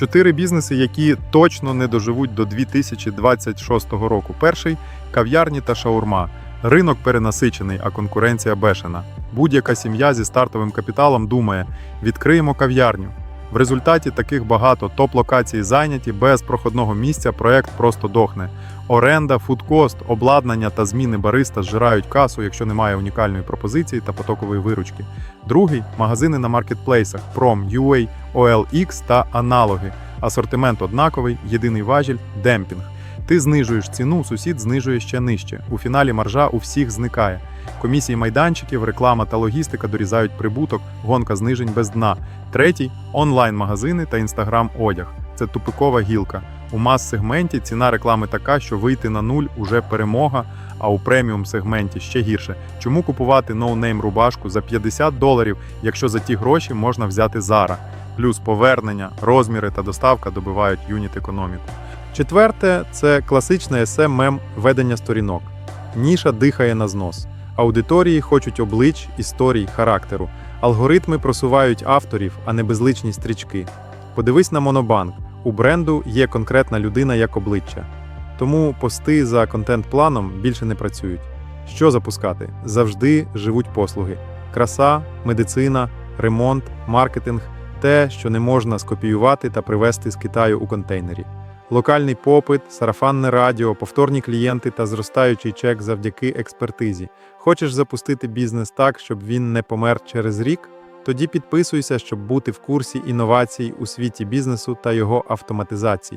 Чотири бізнеси, які точно не доживуть до 2026 року. Перший кав'ярні та шаурма. Ринок перенасичений, а конкуренція бешена. Будь-яка сім'я зі стартовим капіталом думає: відкриємо кав'ярню. В результаті таких багато топ-локацій зайняті без проходного місця. Проект просто дохне. Оренда, фудкост, обладнання та зміни бариста зжирають касу, якщо немає унікальної пропозиції та потокової виручки. Другий магазини на маркетплейсах Prom, UA, OLX та аналоги. Асортимент однаковий, єдиний важіль демпінг. Ти знижуєш ціну, сусід знижує ще нижче. У фіналі маржа у всіх зникає. Комісії майданчиків, реклама та логістика дорізають прибуток, гонка знижень без дна. Третій онлайн-магазини та інстаграм-одяг. Це тупикова гілка. У мас-сегменті ціна реклами така, що вийти на нуль уже перемога, а у преміум сегменті ще гірше. Чому купувати ноунейм рубашку за 50 доларів, якщо за ті гроші можна взяти Zara? Плюс повернення, розміри та доставка добивають юніт економіку. Четверте це класичне СММ ведення сторінок. Ніша дихає на знос. Аудиторії хочуть облич, історій, характеру. Алгоритми просувають авторів, а не безличні стрічки. Подивись на Монобанк. У бренду є конкретна людина як обличчя. Тому пости за контент-планом більше не працюють. Що запускати? Завжди живуть послуги: краса, медицина, ремонт, маркетинг те, що не можна скопіювати та привезти з Китаю у контейнері. Локальний попит, сарафанне радіо, повторні клієнти та зростаючий чек завдяки експертизі. Хочеш запустити бізнес так, щоб він не помер через рік? Тоді підписуйся, щоб бути в курсі інновацій у світі бізнесу та його автоматизації.